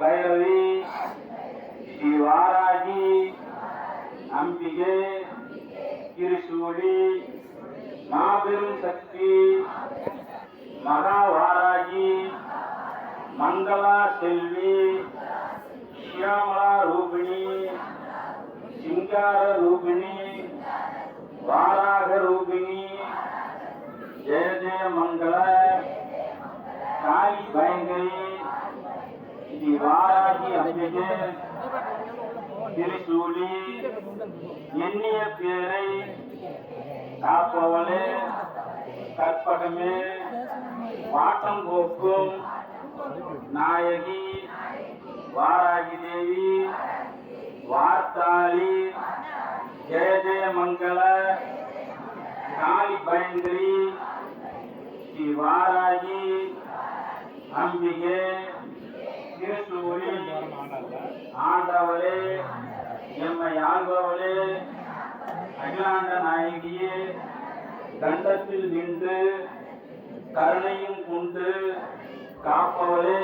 பைரவி ஸ்ரீ வாராகி அம்பிகை திருசூலி மாபெரும் சக்தி மகாவாராகி மங்களா செல்வி ஷியாமலா ரூபிணி சிங்கார ரூபிணி வாராக ரூபிணி ஜெய ஜெய மங்கள காளி பயங்கரி ஸ்ரீ வாராகி அம்பிகை திருசூலி எண்ணிய பேரை காப்பவளே கற்பகமே பாட்டம் போக்கும் நாயகி வாராகி தேவி வார்த்தாளி ஜெய ஜெய மங்கள காளி பயங்கரி ஸ்ரீ வாராகி அம்பிகை திருசூரி ஆண்டவளே எம்மை ஆள்பவளே அகிலாண்ட நாயகியே தண்டத்தில் நின்று கருணையும் கொண்டு காப்பவளே.